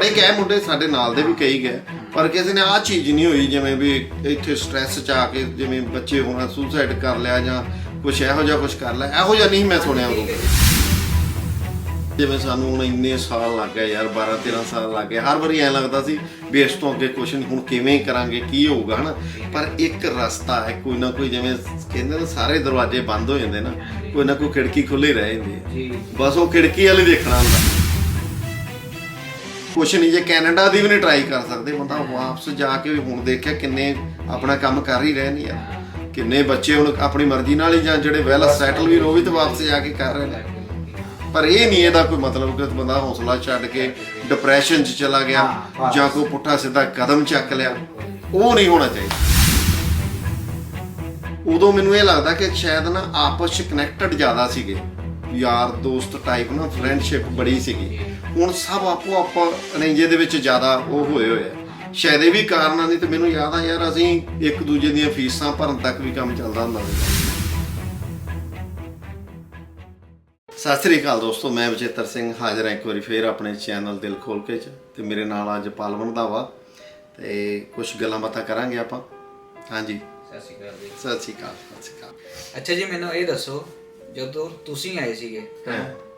ਬੜੇ ਗਏ ਮੁੰਡੇ ਸਾਡੇ ਨਾਲ ਦੇ ਵੀ ਕਈ ਗਏ ਪਰ ਕਿਸੇ ਨੇ ਆਹ ਚੀਜ਼ ਨਹੀਂ ਹੋਈ ਜਿਵੇਂ ਵੀ ਇੱਥੇ ਸਟ੍ਰੈਸ ਚ ਆ ਕੇ ਜਿਵੇਂ ਬੱਚੇ ਹੋਣਾ ਸੁਸਾਈਡ ਕਰ ਲਿਆ ਜਾਂ ਕੁਛ ਇਹੋ ਜਿਹਾ ਕੁਛ ਕਰ ਲਿਆ ਇਹੋ ਜਿਹਾ ਨਹੀਂ ਮੈਂ ਸੁਣਿਆ ਉਦੋਂ। ਜਿਵੇਂ ਸਾਨੂੰ ਹੁਣ ਇੰਨੇ ਸਾਲ ਲੱਗ ਗਏ ਯਾਰ 12 13 ਸਾਲ ਲੱਗ ਗਏ ਹਰ ਵਾਰੀ ਐਂ ਲੱਗਦਾ ਸੀ ਵੀ ਇਸ ਤੋਂ ਅੱਗੇ ਕੁਛ ਨਹੀਂ ਹੁਣ ਕਿਵੇਂ ਕਰਾਂਗੇ ਕੀ ਹੋਊਗਾ ਹਨਾ? ਪਰ ਇੱਕ ਰਸਤਾ ਹੈ ਕੋਈ ਨਾ ਕੋਈ ਜਿਵੇਂ ਕਹਿੰਦੇ ਨੇ ਸਾਰੇ ਦਰਵਾਜ਼ੇ ਬੰਦ ਹੋ ਜਾਂਦੇ ਨਾ ਕੋਈ ਨਾ ਕੋਈ ਖਿੜਕੀ ਖੁੱਲੀ ਰਹਿ ਜਾਂਦੀ ਹੈ। ਜੀ। ਬਸ ਉਹ ਖਿੜਕੀ ਵਾਲੇ ਦੇਖਣਾ ਹੁੰਦਾ। ਕੁਛ ਨਹੀਂ ਜੇ ਕੈਨੇਡਾ ਦੀ ਵੀ ਨਹੀਂ ਟਰਾਈ ਕਰ ਸਕਦੇ ਬੰਦਾ ਵਾਪਸ ਜਾ ਕੇ ਵੀ ਹੁਣ ਦੇਖਿਆ ਕਿੰਨੇ ਆਪਣਾ ਕੰਮ ਕਰ ਹੀ ਰਹੇ ਨੇ ਯਾਰ। ਕਿੰਨੇ ਬੱਚੇ ਹੁਣ ਆਪਣੀ ਮਰਜ਼ੀ ਨਾਲ ਹੀ ਜਾਂ ਜਿਹੜੇ ਵੈਲ ਸੈਟਲ ਵੀ ਉਹ ਵੀ ਤਾਂ ਵਾਪਸ ਜਾ ਕੇ ਕਰ ਰਹੇ ਨੇ। ਪਰ ਇਹ ਨਹੀਂ ਇਹਦਾ ਕੋਈ ਮਤਲਬ ਕਿ ਬੰਦਾ ਹੌਸਲਾ ਛੱਡ ਕੇ ਡਿਪਰੈਸ਼ਨ 'ਚ ਚਲਾ ਗਿਆ ਜਾਂ ਕੋਈ ਪੁੱਠਾ ਸਿੱਧਾ ਕਦਮ ਚੱਕ ਲਿਆ ਉਹ ਨਹੀਂ ਹੋਣਾ ਚਾਹੀਦਾ। ਉਦੋਂ ਮੈਨੂੰ ਇਹ ਲੱਗਦਾ ਕਿ ਸ਼ਾਇਦ ਨਾ ਆਪਸ 'ਚ ਕਨੈਕਟਡ ਜ਼ਿਆਦਾ ਸੀਗੇ। ਯਾਰ ਦੋਸਤ ਟਾਈਪ ਨਾ ਫਰੈਂਡਸ਼ਿਪ ਬੜੀ ਸੀਗੀ। ਹੁਣ ਸਭ ਆਪੋ ਆਪੋ ਅਨੇਜੇ ਦੇ ਵਿੱਚ ਜ਼ਿਆਦਾ ਉਹ ਹੋਏ ਹੋਏ ਆ। ਸ਼ਾਇਦ ਇਹ ਵੀ ਕਾਰਨਾਂ ਨਹੀਂ ਤੇ ਮੈਨੂੰ ਯਾਦ ਆ ਯਾਰ ਅਸੀਂ ਇੱਕ ਦੂਜੇ ਦੀਆਂ ਫੀਸਾਂ ਭਰਨ ਤੱਕ ਵੀ ਕੰਮ ਚੱਲਦਾ ਹੁੰਦਾ ਸੀ। ਸਤਿ ਸ੍ਰੀ ਅਕਾਲ ਦੋਸਤੋ ਮੈਂ ਵਿਜੇਤਰ ਸਿੰਘ ਹਾਜ਼ਰ ਹਾਂ ਇੱਕ ਵਾਰੀ ਫੇਰ ਆਪਣੇ ਚੈਨਲ ਦਿਲ ਖੋਲ ਕੇ ਚ ਤੇ ਮੇਰੇ ਨਾਲ ਅੱਜ ਪਾਲਵਨ ਦਾ ਵਾ ਤੇ ਕੁਝ ਗੱਲਾਂ ਬਾਤਾਂ ਕਰਾਂਗੇ ਆਪਾਂ। ਹਾਂਜੀ। ਸਤਿ ਸ਼੍ਰੀ ਅਕਾਲ ਜੀ। ਸਤਿ ਸ੍ਰੀ ਅਕਾਲ ਸਤਿ ਸ੍ਰੀ ਅਕਾਲ। ਅੱਛਾ ਜੀ ਮੈਨੂੰ ਇਹ ਦੱਸੋ ਜਦੋਂ ਤੁਸੀਂ ਆਏ ਸੀਗੇ।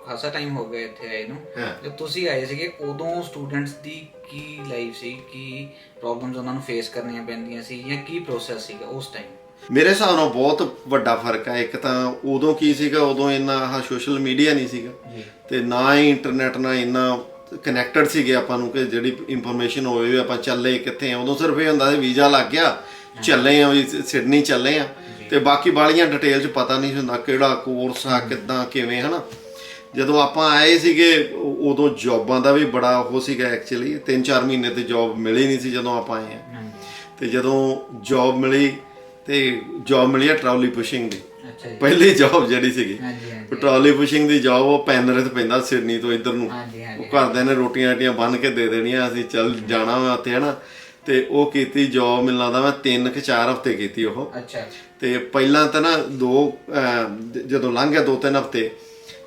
ਖਾਸਾ ਟਾਈਮ ਹੋ ਗਿਆ ਇੱਥੇ ਆਏ ਨੂੰ। ਹਾਂ। ਜਦ ਤੁਸੀਂ ਆਏ ਸੀਗੇ ਉਦੋਂ ਸਟੂਡੈਂਟਸ ਦੀ ਕੀ ਲਾਈਫ ਸੀ? ਕੀ ਪ੍ਰੋਬਲਮਸ ਉਹਨਾਂ ਨੂੰ ਫੇਸ ਕਰਨੀਆਂ ਪੈਂਦੀਆਂ ਸੀ ਜਾਂ ਕੀ ਪ੍ਰੋਸੈਸ ਸੀਗਾ ਉਸ ਟਾਈਮ ਮੇਰੇ ਹਿਸਾਬ ਨਾਲ ਬਹੁਤ ਵੱਡਾ ਫ਼ਰਕ ਹੈ ਇੱਕ ਤਾਂ ਉਦੋਂ ਕੀ ਸੀਗਾ? ਉਦੋਂ ਇੰਨਾ ਆਹ ਸੋਸ਼ਲ ਮੀਡੀਆ ਨਹੀਂ ਸੀਗਾ। ਤੇ ਨਾ ਹੀ ਇੰਟਰਨੈਟ ਨਾਲ ਇੰਨਾ ਕਨੈਕਟਡ ਸੀਗੇ ਆਪਾਂ ਨੂੰ ਕਿ ਜਿਹੜੀ ਇਨਫੋਰਮੇਸ਼ਨ ਹੋਵੇ ਵੀ ਆਪਾਂ ਚੱਲੇ ਕਿੱਥੇ ਆ। ਉਦੋਂ ਸਿਰਫ ਇਹ ਹੁੰਦਾ ਸੀ ਵੀਜ਼ਾ ਲੱਗ ਗਿਆ ਚੱਲੇ ਆ ਵੀ ਸਿਡਨੀ ਚੱਲੇ ਆ। ਤੇ ਬਾਕੀ ਬਾਲੀਆਂ ਡਿਟੇਲ ਚ ਪਤਾ ਨਹੀਂ ਹੁੰਦਾ ਕਿਹੜਾ ਕੋਰਸ ਆ ਕਿੱਦਾਂ ਕਿਵੇਂ ਹਨਾ? ਜਦੋਂ ਆਪਾਂ ਆਏ ਸੀਗੇ ਉਦੋਂ ਜੌਬਾਂ ਦਾ ਵੀ ਬੜਾ ਉਹ ਸੀਗਾ ਐਕਚੁਅਲੀ 3-4 ਮਹੀਨੇ ਤੇ ਜੌਬ ਮਿਲੀ ਨਹੀਂ ਸੀ ਜਦੋਂ ਆਪਾਂ ਆਏ ਆ ਤੇ ਜਦੋਂ ਜੌਬ ਮਿਲੀ ਤੇ ਜੌਬ ਮਿਲੀ ਆ ਟਰਾਲੀ ਪੁਸ਼ਿੰਗ ਦੀ। ਅੱਛਾ ਜੀ। ਪਹਿਲੀ ਜੌਬ ਜਿਹੜੀ ਸੀਗੀ। ਟਰਾਲੀ ਪੁਸ਼ਿੰਗ ਦੀ ਜੌਬ ਉਹ ਪੈਨਰਿਥ ਪੈਂਦਾ ਸਿਡਨੀ ਤੋਂ ਇੱਧਰ ਨੂੰ। ਉਹ ਘਰਦਿਆਂ ਨੇ ਰੋਟੀਆਂ ਰਾਟੀਆਂ ਬੰਨ ਕੇ ਦੇ ਦੇਣੀਆਂ ਅਸੀਂ ਚੱਲ ਜਾਣਾ ਵਾ ਉੱਥੇ ਹਨਾ। ਤੇ ਉਹ ਕੀਤੀ ਜੌਬ ਮੈਨੂੰ ਲੱਗਦਾ ਮੈਂ 3 ਕਿ 4 ਹਫ਼ਤੇ ਕੀਤੀ ਉਹ। ਅੱਛਾ। ਤੇ ਪਹਿਲਾਂ ਤਾਂ ਨਾ ਦੋ ਜਦੋਂ ਲੰਘ ਗਿਆ ਦੋ ਤਿੰਨ ਹਫ਼ਤੇ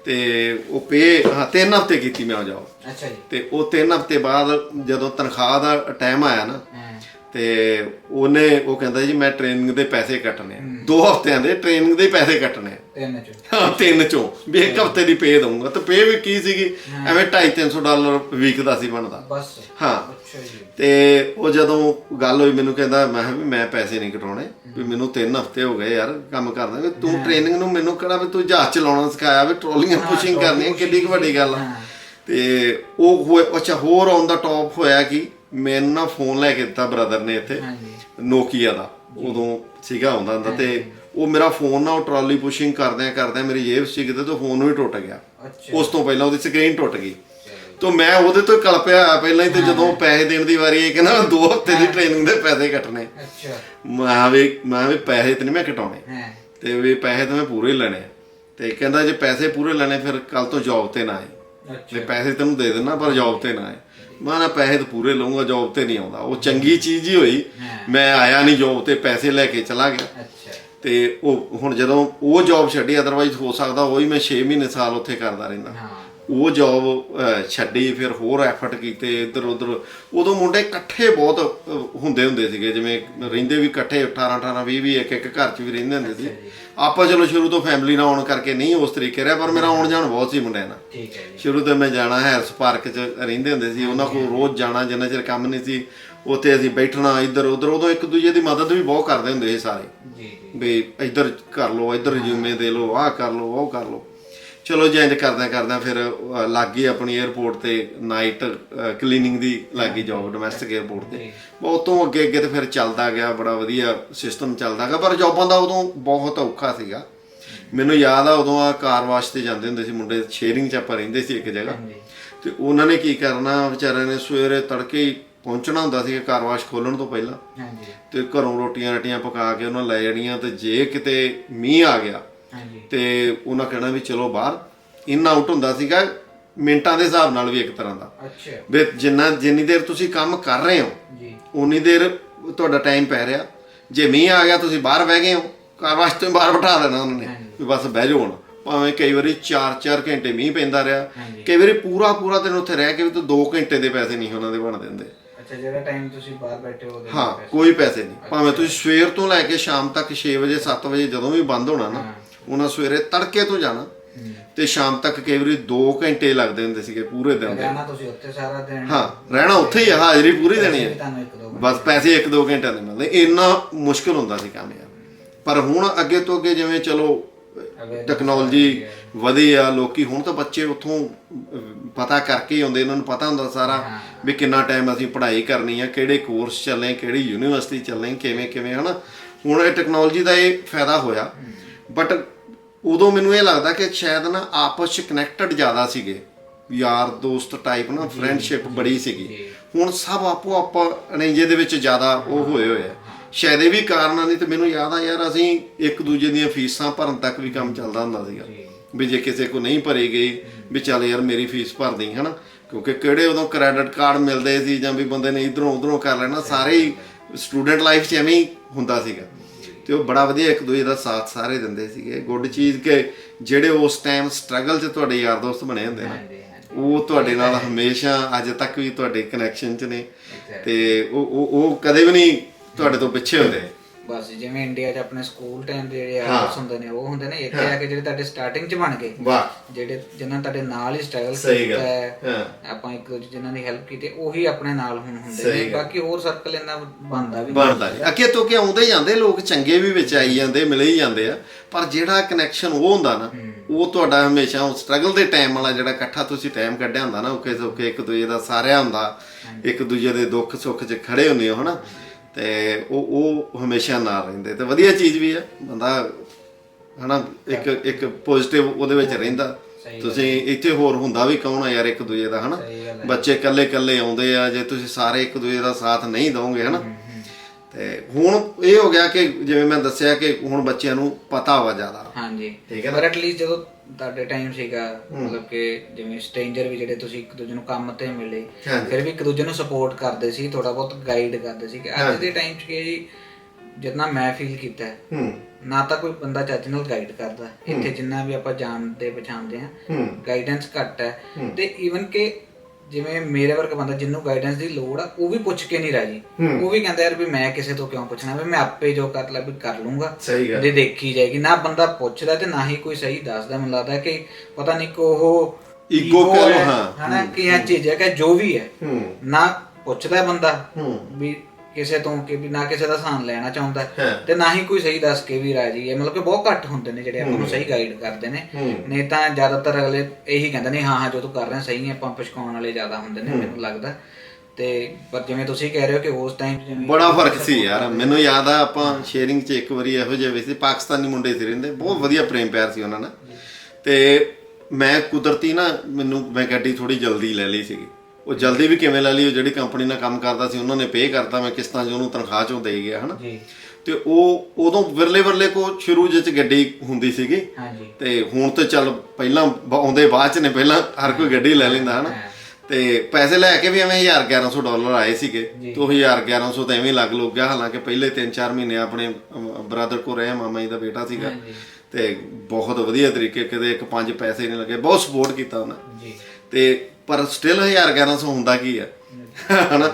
ਤੇ ਉਹ ਪੇ ਹਾਂ ਤਿੰਨ ਹਫ਼ਤੇ ਕੀਤੀ ਮੈਂ ਉਹ ਜੌਬ ਅੱਛਾ ਜੀ। ਤੇ ਉਹ ਤਿੰਨ ਹਫ਼ਤੇ ਬਾਅਦ ਜਦੋਂ ਤਨਖਾਹ ਦਾ ਟਾਈਮ ਆਇਆ ਨਾ ਹਾਂ। ਤੇ ਉਹਨੇ ਉਹ ਕਹਿੰਦਾ ਜੀ ਮੈਂ ਟ੍ਰੇਨਿੰਗ ਦੇ ਪੈਸੇ ਕੱਟਣੇ ਆ। ਦੋ ਹਫ਼ਤਿਆਂ ਦੇ ਟ੍ਰੇਨਿੰਗ ਦੇ ਪੈਸੇ ਕੱਟਣੇ ਆ। ਤਿੰਨ ਚ। ਹਾਂ ਤਿੰਨ ਚੋਂ। ਵੀ ਇੱਕ ਹਫ਼ਤੇ ਦੀ ਪੇ ਦਊਂਗਾ। ਤੇ ਪੇ ਵੀ ਕੀ ਸੀਗੀ? ਐਵੇਂ 2.5 300 ਡਾਲਰ ਵੀਕ ਦਾ ਸੀ ਬਣਦਾ। ਬਸ। ਹਾਂ। ਅੱਛਾ ਜੀ। ਤੇ ਉਹ ਜਦੋਂ ਗੱਲ ਹੋਈ ਮੈਨੂੰ ਕਹਿੰਦਾ ਮੈਂ ਕਿਹਾ ਵੀ ਮੈਂ ਪੈਸੇ ਨਹੀਂ ਕਟਾਉਣੇ। ਵੀ ਮੈਨੂੰ ਤਿੰਨ ਹਫ਼ਤੇ ਹੋ ਗਏ ਯਾਰ ਕੰਮ ਕਰਦਾ ਵੀ ਤੂੰ ਟ੍ਰੇਨਿੰਗ ਨੂੰ ਮੈਨੂੰ ਕਿਹੜਾ ਵੀ ਤੂੰ ਜਹਾਜ਼ ਚਲਾਉਣਾ ਸਿਖਾਇਆ ਵੀ ਟਰੋਲੀਆਂ ਪੁਸ਼ਿੰਗ ਕਰਨੀਆਂ ਕਿੱਡੀ ਕੁ ਵੱਡੀ ਗੱਲ ਆ। ਤੇ ਉਹ ਹੋਏ ਅੱਛਾ ਹੋਰ ਔਨ ਦਾ ਟੌਪ ਹੋਇਆ ਕਿ ਮੈਨੂੰ ਨਾ ਫੋਨ ਲੈ ਕੇ ਦਿੱਤਾ ਬ੍ਰਦਰ ਨੇ ਇੱਥੇ ਨੋਕੀਆ ਦਾ। ਉਦੋਂ ਸੀਗਾ ਹੁੰਦਾ ਹੁੰਦਾ ਤੇ ਉਹ ਮੇਰਾ ਫੋਨ ਨਾ ਉਹ ਟਰਾਲੀ ਪੁਸ਼ਿੰਗ ਕਰਦਿਆਂ ਕਰਦਿਆਂ ਮੇਰੀ ਜੇਬ ਸੀ ਕਿਤੇ ਤੋਂ ਫੋਨ ਵੀ ਟੁੱਟ ਗਿਆ। ਉਸ ਤੋਂ ਪਹਿਲਾਂ ਉਹਦੀ ਸਕਰੀਨ ਟੁੱਟ ਗਈ। ਤੋਂ ਮੈਂ ਉਹਦੇ ਤੋਂ ਕਲਪਿਆ ਪਹਿਲਾਂ ਹੀ ਤੇ ਜਦੋਂ ਪੈਸੇ ਦੇਣ ਦੀ ਵਾਰੀ ਆਈ ਕਹਿੰਦਾ ਦੋ ਹਫ਼ਤੇ ਦੀ ਟ੍ਰੇਨਿੰਗ ਦੇ ਪੈਸੇ ਕੱਟਣੇ। ਅੱਛਾ। ਮੈਂ ਵੀ ਮੈਂ ਵੀ ਪੈਸੇ ਤੇ ਨਹੀਂ ਮੈਂ ਕਟਾਉਣੇ। ਹਾਂ। ਤੇ ਵੀ ਪੈਸੇ ਤਾਂ ਮੈਂ ਪੂਰੇ ਹੀ ਲੈਣੇ। ਤੇ ਕਹਿੰਦਾ ਜੇ ਪੈਸੇ ਪੂਰੇ ਲੈਣੇ ਫਿਰ ਕੱਲ ਤੋਂ ਜੌਬ ਤੇ ਨਾ ਆਏ। ਅੱਛਾ। ਤੇ ਪੈਸੇ ਤੈਨੂੰ ਦੇ ਦੇਣਾ ਪਰ ਜੌਬ ਤੇ ਨਾ ਆਏ। ਮੈਂ ਨਾ ਪੈਸੇ ਤਾਂ ਪੂਰੇ ਲਵਾਂਗਾ ਜੌਬ ਤੇ ਨਹੀਂ ਆਉਂਦਾ। ਉਹ ਚੰਗੀ ਚੀਜ਼ ਹੀ ਹੋਈ। ਮੈਂ ਆਇਆ ਨਹੀਂ ਜੌਬ ਤੇ ਪੈਸੇ ਲੈ ਕੇ ਚਲਾ ਗਿਆ। ਅੱਛਾ। ਤੇ ਉਹ ਹੁਣ ਜਦੋਂ ਉਹ ਜੌਬ ਛੱਡੀ ਅਦਰਵਾਈਜ਼ ਹੋ ਸਕਦਾ ਉਹ ਹੀ ਮੈਂ 6 ਮਹੀਨੇ ਸਾਲ ਉੱਥੇ ਕਰਦਾ ਰਹਿੰਦਾ। ਹਾਂ। ਉਹ ਜੌਬ ਛੱਡੀ ਫਿਰ ਹੋਰ ਐਫਰਟ ਕੀਤੇ ਇੱਧਰ ਉੱਧਰ। ਉਦੋਂ ਮੁੰਡੇ ਇਕੱਠੇ ਬਹੁਤ ਹੁੰਦੇ ਹੁੰਦੇ ਸੀਗੇ। ਜਿਵੇਂ ਰਹਿੰਦੇ ਵੀ ਇਕੱਠੇ 18 18 20 20 ਇੱਕ ਇੱਕ ਘਰ 'ਚ ਵੀ ਰਹਿੰਦੇ ਹੁੰਦੇ ਸੀ। ਆਪਾਂ ਚਲੋ ਸ਼ੁਰੂ ਤੋਂ ਫੈਮਿਲੀ ਨਾਲ ਆਉਣ ਕਰਕੇ ਨਹੀਂ ਉਸ ਤਰੀਕੇ ਰਿਹਾ ਪਰ ਮੇਰਾ ਆਉਣ ਜਾਣ ਬਹੁਤ ਸੀ ਮੁੰਡਿਆਂ ਨਾਲ। ਠੀਕ ਹੈ ਜੀ। ਸ਼ੁਰੂ ਤੋਂ ਮੈਂ ਜਾਣਾ ਹੈਰਸ ਪਾਰਕ 'ਚ ਰਹਿੰਦੇ ਹੁੰਦੇ ਸੀ। ਉਹਨਾਂ ਕੋਲ ਰੋਜ਼ ਜਾਣਾ ਜਿੰਨਾ ਚਿਰ ਕੰਮ ਨਹੀਂ ਸੀ ਉੱਥੇ ਅਸੀਂ ਬੈਠਣਾ ਇੱਧਰ ਉੱਧਰ। ਉਦੋਂ ਇੱਕ ਦੂਜੇ ਦੀ ਮਦਦ ਵੀ ਬਹੁਤ ਕਰਦੇ ਹੁੰਦੇ ਸੀ ਸਾਰੇ। ਜੀ ਜੀ। ਵੀ ਇੱਧਰ ਕਰ ਲਓ ਇੱਧਰ ਰਿਜ਼ਿਊਮੇ ਦੇ ਲਓ ਆਹ ਕਰ ਲਓ ਉਹ ਕਰ ਲਓ। ਚਲੋ ਜੇ ਇੰਜ ਕਰਦਿਆਂ ਕਰਦਿਆਂ ਫਿਰ ਲੱਗ ਗਈ ਆਪਣੀ 에ਅਰਪੋਰਟ ਤੇ ਨਾਈਟ ਕਲੀਨਿੰਗ ਦੀ ਲੱਗ ਗਈ ਜੌਬ ਡੋਮੈਸਟਿਕ 에ਅਰਪੋਰਟ ਤੇ ਬਹੁਤ ਤੋਂ ਅੱਗੇ ਅੱਗੇ ਤੇ ਫਿਰ ਚੱਲਦਾ ਗਿਆ ਬੜਾ ਵਧੀਆ ਸਿਸਟਮ ਚੱਲਦਾ ਗਿਆ ਪਰ ਜੌਬਾਂ ਦਾ ਉਦੋਂ ਬਹੁਤ ਔਖਾ ਸੀਗਾ। ਮੈਨੂੰ ਯਾਦ ਆ ਉਦੋਂ ਆ ਕਾਰ ਵਾਸ਼ ਤੇ ਜਾਂਦੇ ਹੁੰਦੇ ਸੀ ਮੁੰਡੇ ਸ਼ੇਅਰਿੰਗ ਚ ਆਪਾਂ ਰਹਿੰਦੇ ਸੀ ਇੱਕ ਜਗ੍ਹਾ। ਤੇ ਉਹਨਾਂ ਨੇ ਕੀ ਕਰਨਾ ਵਿਚਾਰਿਆਂ ਨੇ ਸਵੇਰੇ ਤੜਕੇ ਹੀ ਪਹੁੰਚਣਾ ਹੁੰਦਾ ਸੀ ਕਾਰ ਵਾਸ਼ ਖੋਲਣ ਤੋਂ ਪਹਿਲਾਂ। ਹਾਂਜੀ। ਤੇ ਘਰੋਂ ਰੋਟੀਆਂ ਰਟੀਆਂ ਪਕਾ ਕੇ ਉਹਨਾਂ ਲੈ ਜਾਣੀਆਂ ਤੇ ਜੇ ਕਿਤੇ ਮੀਂਹ ਆ ਗਿਆ ਤੇ ਉਹਨਾਂ ਕਹਿਣਾ ਵੀ ਚਲੋ ਬਾਹਰ। ਇਨ ਆਊਟ ਹੁੰਦਾ ਸੀਗਾ ਮਿੰਟਾਂ ਦੇ ਹਿਸਾਬ ਨਾਲ ਵੀ ਇੱਕ ਤਰ੍ਹਾਂ ਦਾ। ਅੱਛਾ। ਵੀ ਜਿੰਨਾ ਜਿੰਨੀ ਦੇਰ ਤੁਸੀਂ ਕੰਮ ਕਰ ਰਹੇ ਹੋ ਜੀ। ਉਨੀ ਦੇਰ ਤੁਹਾਡਾ ਟਾਈਮ ਪੈ ਰਿਹਾ। ਜੇ ਮੀਂਹ ਆ ਗਿਆ ਤੁਸੀਂ ਬਾਹਰ ਬਹਿ ਗਏ ਹੋ ਕਾਰ ਵਾਸਤੇ ਬਾਹਰ ਬਿਠਾ ਦੇਣਾ ਉਹਨਾਂ ਨੇ। ਵੀ ਬਸ ਬਹਿ ਜਾਓ ਹੁਣ। ਭਾਵੇਂ ਕਈ ਵਾਰੀ 4-4 ਘੰਟੇ ਮੀਂਹ ਪੈਂਦਾ ਰਿਹਾ। ਕਈ ਵਾਰੀ ਪੂਰਾ ਪੂਰਾ ਦਿਨ ਉੱਥੇ ਰਹਿ ਕੇ ਵੀ ਤਾਂ 2 ਘੰਟੇ ਦੇ ਪੈਸੇ ਨਹੀਂ ਉਹਨਾਂ ਦੇ ਬਣ ਦਿੰਦੇ। ਅੱਛਾ ਜਿਹੜਾ ਟਾਈਮ ਤੁਸੀਂ ਬਾਹਰ ਬੈਠੇ ਹੋ ਉਹਦੇ ਹਾਂ ਕੋਈ ਪੈਸੇ ਨਹੀਂ। ਭਾਵੇਂ ਤੁਸੀਂ ਸਵੇਰ ਤੋਂ ਲੈ ਕੇ ਸ਼ਾਮ ਤੱਕ 6 ਵਜੇ 7 ਵਜੇ ਜਦੋਂ ਵੀ ਬੰਦ ਹੋਣਾ ਨਾ ਉਹਨਾਂ ਸਵੇਰੇ ਤੜਕੇ ਤੋਂ ਜਾਣਾ। ਤੇ ਸ਼ਾਮ ਤੱਕ ਕਈ ਵਾਰੀ 2 ਘੰਟੇ ਲੱਗਦੇ ਹੁੰਦੇ ਸੀਗੇ ਪੂਰੇ ਦਿਨ। ਦੇ ਰਹਿਣਾ ਤੁਸੀਂ ਉੱਥੇ ਸਾਰਾ ਦਿਨ। ਹਾਂ ਰਹਿਣਾ ਉੱਥੇ ਹੀ ਆ ਹਾਜ਼ਰੀ ਪੂਰੀ ਦੇਣੀ ਹੈ ਤੁਹਾਨੂੰ ਇੱਕ ਦੋ ਬਸ ਪੈਸੇ 1-2 ਘੰਟਿਆਂ ਦੇ ਮਿਲਦੇ। ਇੰਨਾ ਮੁਸ਼ਕਲ ਹੁੰਦਾ ਸੀ ਕੰਮ ਯਾਰ। ਪਰ ਹੁਣ ਅੱਗੇ ਤੋਂ ਅੱਗੇ ਜਿਵੇਂ ਚਲੋ ਟੈਕਨੋਲੋਜੀ ਵਧੀ ਆ ਲੋਕੀ ਹੁਣ ਤਾਂ ਬੱਚੇ ਉੱਥੋਂ ਪਤਾ ਕਰਕੇ ਆਉਂਦੇ ਇਹਨਾਂ ਨੂੰ ਪਤਾ ਹੁੰਦਾ ਸਾਰਾ ਵੀ ਕਿੰਨਾ ਟਾਈਮ ਅਸੀਂ ਪੜ੍ਹਾਈ ਕਰਨੀ ਆ ਕਿਹੜੇ ਕੋਰਸ ਚੱਲੇ ਕਿਹੜੀ ਯੂਨੀਵਰਸਿਟੀ ਚੱਲੇ ਕਿਵੇਂ ਕਿਵੇਂ ਹਨਾ? ਹੁਣ ਇਹ ਟੈਕਨੋਲੋਜੀ ਦਾ ਇਹ ਫਾਇਦਾ ਹੋਇਆ। ਬਟ ਉਦੋਂ ਮੈਨੂੰ ਇਹ ਲੱਗਦਾ ਕਿ ਸ਼ਾਇਦ ਨਾ ਆਪਸ ਚ ਕਨੈਕਟਡ ਜ਼ਿਆਦਾ ਸੀਗੇ। ਯਾਰ ਦੋਸਤ ਟਾਈਪ ਨਾ ਫਰੈਂਡਸ਼ਿਪ ਬੜੀ ਸੀਗੀ। ਹੁਣ ਸਭ ਆਪੋ ਆਪੋ ਅਣੇਜੇ ਦੇ ਵਿੱਚ ਜ਼ਿਆਦਾ ਉਹ ਹੋਏ ਹੋਏ ਆ। ਸ਼ਾਇਦ ਇਹ ਵੀ ਕਾਰਨ ਨਹੀਂ ਤੇ ਮੈਨੂੰ ਯਾਦ ਆ ਯਾਰ ਅਸੀਂ ਇੱਕ ਦੂਜੇ ਦੀਆਂ ਫੀਸਾਂ ਭਰਨ ਤੱਕ ਵੀ ਕੰਮ ਚੱਲਦਾ ਹੁੰਦਾ ਸੀਗਾ। ਵੀ ਜੇ ਕਿਸੇ ਕੋ ਨਹੀਂ ਭਰੀ ਗਈ ਵੀ ਚੱਲ ਯਾਰ ਮੇਰੀ ਫੀਸ ਭਰ ਦੇਈ ਹਨਾ? ਕਿਉਂਕਿ ਕਿਹੜੇ ਉਦੋਂ ਕ੍ਰੈਡਿਟ ਕਾਰਡ ਮਿਲਦੇ ਸੀ ਜਾਂ ਵੀ ਬੰਦੇ ਨੇ ਇਧਰੋਂ ਉਧਰੋਂ ਕਰ ਲੈਣਾ ਸਾਰੇ ਹੀ ਸਟੂਡੈਂਟ ਲਾਈਫ 'ਚ ਐਵੇਂ ਹੀ ਹੁੰਦਾ ਸੀਗਾ। ਤੇ ਉਹ ਬੜਾ ਵਧੀਆ ਇੱਕ ਦੂਜੇ ਦਾ ਸਾਥ ਸਾਰੇ ਦਿੰਦੇ ਸੀਗੇ। ਗੁੱਡ ਚੀਜ਼ ਕਿ ਜਿਹੜੇ ਉਸ ਟਾਈਮ ਸਟਰਗਲ 'ਚ ਤੁਹਾਡੇ ਯਾਰ ਦੋਸਤ ਬਣੇ ਹੁੰਦੇ ਨੇ ਉਹ ਤੁਹਾਡੇ ਨਾਲ ਹਮੇਸ਼ਾ ਅੱਜ ਤੱਕ ਵੀ ਤੁਹਾਡੇ ਕਨੈਕਸ਼ਨ 'ਚ ਨੇ ਤੇ ਉਹ ਉਹ ਉਹ ਕਦੇ ਵੀ ਨਹੀਂ ਤੁਹਾਡੇ ਤੋਂ ਪਿੱਛੇ ਹੁੰਦੇ। ਬਸ ਜਿਵੇਂ ਇੰਡੀਆ 'ਚ ਆਪਣੇ ਸਕੂਲ ਟਾਈਮ ਦੇ ਜਿਹੜੇ ਆਰਟਸ ਹੁੰਦੇ ਨੇ ਉਹ ਹੁੰਦੇ ਨੇ ਇੱਥੇ ਆ ਕੇ ਜਿਹੜੇ ਤੁਹਾਡੇ ਸਟਾਰਟਿੰਗ 'ਚ ਬਣ ਗਏ ਵਾਹ। ਜਿਹੜੇ ਜਿਨ੍ਹਾਂ ਤੁਹਾਡੇ ਨਾਲ ਹੀ ਸਟਰਗਲ। ਕੀਤਾ ਹੈ। ਆਪਾਂ ਇੱਕ ਦੂਜੇ ਜਿਨ੍ਹਾਂ ਦੀ ਹੈਲਪ ਕੀਤੀ ਉਹੀ ਆਪਣੇ ਨਾਲ ਹੁਣ ਹੁੰਦੇ ਨੇ। ਬਾਕੀ ਹੋਰ ਸਰਕਲ ਇੰਨਾ ਬਣਦਾ ਵੀ ਬਣਦਾ ਅੱਗੇ ਤੋਂ ਕਿ ਆਉਂਦੇ ਜਾਂਦੇ ਲੋਕ ਚੰਗੇ ਵੀ ਵਿੱਚ ਆਈ ਜਾਂਦੇ ਮਿਲੇ ਹੀ ਜਾਂਦੇ ਆ। ਪਰ ਜਿਹੜਾ ਕਨੈਕਸ਼ਨ ਉਹ ਹੁੰਦਾ ਨਾ ਉਹ ਤੁਹਾਡਾ ਹਮੇਸ਼ਾ ਉਹ ਸਟਰਗਲ ਦੇ ਟਾਈਮ ਵਾਲਾ ਜਿਹੜਾ ਇਕੱਠਾ ਤੁਸੀਂ ਟਾਈਮ ਕੱਢਿਆ ਹੁੰਦਾ ਨਾ ਔਖੇ ਸੌਖੇ ਇੱਕ ਦੂਜੇ ਦਾ ਸਾਰਿਆ ਹੁੰਦਾ ਇੱਕ ਦੂਜੇ ਦੇ ਦੁੱਖ ਸੁੱਖ 'ਚ ਖੜੇ ਹੁੰਦੇ ਹੋ ਹਨਾ? ਤੇ ਉਹ ਉਹ ਹਮੇਸ਼ਾ ਨਾਲ ਰਹਿੰਦੇ ਤੇ ਵਧੀਆ ਚੀਜ਼ ਵੀ ਆ ਬੰਦਾ ਹਨਾ ਇੱਕ ਇੱਕ ਪੋਜ਼ਿਟਿਵ ਉਹਦੇ ਵਿੱਚ ਰਹਿੰਦਾ। ਤੁਸੀਂ ਇੱਥੇ ਹੋਰ ਹੁੰਦਾ ਵੀ ਕੌਣ ਆ ਯਾਰ ਇੱਕ ਦੂਜੇ ਦਾ ਹਨਾ? ਬੱਚੇ ਇਕੱਲੇ ਇਕੱਲੇ ਆਉਂਦੇ ਆ ਜੇ ਤੁਸੀਂ ਸਾਰੇ ਇੱਕ ਦੂਜੇ ਦਾ ਸਾਥ ਨਹੀਂ ਦੋਗੇ ਹਨਾ? ਤੇ ਹੁਣ ਇਹ ਹੋ ਗਿਆ ਕਿ ਜਿਵੇਂ ਮੈਂ ਦੱਸਿਆ ਕਿ ਹੁਣ ਬੱਚਿਆਂ ਨੂੰ ਪਤਾ ਵਾ ਜ਼ਿਆਦਾ। ਹਾਂਜੀ। ਠੀਕ ਹੈ ਪਰ ਐਟਲੀਸਟ ਜਦੋਂ ਤੁਹਾਡੇ ਟਾਈਮ ਸੀਗਾ ਮਤਲਬ ਕਿ ਜਿਵੇਂ ਸਟ੍ਰੇਂਜਰ ਵੀ ਜਿਹੜੇ ਤੁਸੀਂ ਇੱਕ ਦੂਜੇ ਨੂੰ ਕੰਮ ਤੇ ਮਿਲੇ ਹਾਂਜੀ। ਫਿਰ ਵੀ ਇੱਕ ਦੂਜੇ ਨੂੰ ਸਪੋਰਟ ਕਰਦੇ ਸੀ ਥੋੜਾ ਬਹੁਤ ਗਾਈਡ ਕਰਦੇ ਸੀ ਕਿ ਅੱਜ ਦੇ ਟਾਈਮ 'ਚ ਕੀ ਹੈ ਜੀ ਜਿੰਨਾ ਮੈਂ ਫੀਲ ਕੀਤਾ ਹੈ ਹੂੰ। ਨਾ ਤਾਂ ਕੋਈ ਬੰਦਾ ਚੱਜ ਨਾਲ ਗਾਈਡ ਕਰਦਾ ਇੱਥੇ ਜਿੰਨਾ ਵੀ ਆਪਾਂ ਜਾਣਦੇ ਪਛਾਣਦੇ ਆ ਹੂੰ। ਗਾਈਡੈਂਸ ਘੱਟ ਹੈ ਤੇ ਈਵਨ ਕਿ ਜਿਵੇਂ ਮੇਰੇ ਵਰਗਾ ਬੰਦਾ ਜਿਹਨੂੰ ਗਾਈਡੈਂਸ ਦੀ ਲੋੜ ਆ ਉਹ ਵੀ ਪੁੱਛ ਕੇ ਨਹੀਂ ਰਾਜੀ ਉਹ ਵੀ ਕਹਿੰਦਾ ਯਾਰ ਵੀ ਮੈਂ ਕਿਸੇ ਤੋਂ ਕਿਉਂ ਪੁੱਛਣਾ ਵੀ ਮੈਂ ਆਪੇ ਜੋ ਕਰ ਲਾ ਵੀ ਕਰ ਲੂੰਗਾ। ਸਹੀ ਗੱਲ। ਜੇ ਦੇਖੀ ਜਾਏਗੀ ਨਾ ਬੰਦਾ ਪੁੱਛਦਾ ਤੇ ਨਾ ਹੀ ਕੋਈ ਸਹੀ ਦੱਸਦਾ। ਮੈਨੂੰ ਲੱਗਦਾ ਕਿ ਪਤਾ ਨਹੀਂ ਕੋ ਉਹ ਕਹਿ ਲਓ, ਹੈ, ਹਾਂ। ਹਨਾ ਕਿ ਇਹ ਚੀਜ਼ ਹੈ ਕਿ ਜੋ ਵੀ ਹੈ ਹੂੰ। ਨਾ ਪੁੱਛਦਾ ਬੰਦਾ ਹੂੰ। ਵੀ ਕਿਸੇ ਤੋਂ ਕਿ ਵੀ ਨਾ ਕਿਸੇ ਦਾ ਸਾਨ ਲੈਣਾ ਚਾਹੁੰਦਾ ਹਾਂ। ਤੇ ਨਾ ਹੀ ਕੋਈ ਸਹੀ ਦੱਸ ਕੇ ਵੀ ਰਾਜੀ ਹੈ। ਮਤਲਬ ਕਿ ਬਹੁਤ ਘੱਟ ਹੁੰਦੇ ਨੇ ਜਿਹੜੇ ਆਪਾਂ ਨੂੰ ਸਹੀ ਗਾਈਡ ਕਰਦੇ ਨੇ। ਨਹੀਂ ਤਾਂ ਜ਼ਿਆਦਾਤਰ ਅਗਲੇ ਇਹੀ ਕਹਿੰਦੇ ਨੇ ਹਾਂ ਹਾਂ ਜੋ ਤੂੰ ਕਰ ਰਿਹਾ ਸਹੀ ਹੈ ਆਪਾਂ ਪਛਕਾਉਣ ਵਾਲੇ ਜ਼ਿਆਦਾ ਹੁੰਦੇ ਨੇ ਮੈਨੂੰ ਲੱਗਦਾ। ਤੇ ਪਰ ਜਿਵੇਂ ਤੁਸੀਂ ਕਹਿ ਰਹੇ ਹੋ ਕਿ ਉਸ ਟਾਈਮ ਜਿਵੇਂ ਬੜਾ ਫ਼ਰਕ ਸੀ ਯਾਰ। ਮੈਨੂੰ ਯਾਦ ਆ ਆਪਾਂ ਸ਼ੇਅਰਿੰਗ 'ਚ ਇੱਕ ਵਾਰੀ ਇਹੋ ਜਿਹੇ ਹੋਏ ਸੀ ਪਾਕਿਸਤਾਨੀ ਮੁੰਡੇ ਸੀ ਰਹਿੰਦੇ ਬਹੁਤ ਵਧੀਆ ਪ੍ਰੇਮ ਪਿਆਰ ਸੀ ਉਹਨਾਂ ਨਾਲ। ਤੇ ਮੈਂ ਕੁਦਰਤੀ ਨਾ ਮੈਨੂੰ ਮੈਂ ਗੱਡੀ ਥੋੜੀ ਜਲਦੀ ਲੈ ਲਈ ਸੀਗੀ। ਉਹ ਜਲਦੀ ਵੀ ਕਿਵੇਂ ਲੈ ਲਈ ਉਹ ਜਿਹੜੀ ਕੰਪਨੀ ਨਾਲ ਕੰਮ ਕਰਦਾ ਸੀ ਉਹਨਾਂ ਨੇ ਪੇ ਕਰਤਾ ਮੈਂ ਕਿਸ਼ਤਾਂ 'ਚ ਉਹਨੂੰ ਤਨਖਾਹ 'ਚੋਂ ਦੇ ਗਿਆ ਹਨਾ? ਜੀ। ਤੇ ਉਹ ਉਦੋਂ ਵਿਰਲੇ ਵਿਰਲੇ ਕੋ ਸ਼ੁਰੂ ਜਿਹੇ 'ਚ ਗੱਡੀ ਹੁੰਦੀ ਸੀਗੀ। ਹਾਂਜੀ। ਤੇ ਹੁਣ ਤੇ ਚੱਲ ਪਹਿਲਾਂ ਆਉਂਦੇ ਬਾਅਦ ਚ ਨੇ ਪਹਿਲਾਂ ਹਰ ਕੋਈ ਗੱਡੀ ਲੈ ਲੈਂਦਾ ਹਨਾ? ਤੇ ਪੈਸੇ ਲੈ ਕੇ ਵੀ ਐਵੇਂ 1000 1100 ਡਾਲਰ ਆਏ ਸੀਗੇ। ਤੇ ਉਹ 1000 1100 ਤਾਂ ਐਵੇਂ ਲੱਗ ਲੁੱਗ ਗਿਆ ਹਾਲਾਂਕਿ ਪਹਿਲੇ 3-4 ਮਹੀਨੇ ਆਪਣੇ ਬ੍ਰਦਰ ਕੋ ਰਿਹਾ ਮਾਮਾ ਜੀ ਦਾ ਬੇਟਾ ਸੀਗਾ। ਤੇ ਬਹੁਤ ਵਧੀਆ ਤਰੀਕੇ ਕਿਤੇ ਇੱਕ ਪੰਜ ਪੈਸੇ ਨਹੀਂ ਲੱਗੇ ਬਹੁਤ ਸਪੋਰਟ ਕੀਤਾ ਉਹਨਾਂ। ਜੀ। ਤੇ ਪਰ ਸਟਿਲ 1000 1100 ਹੁੰਦਾ ਕੀ ਆ? ਹਨਾ?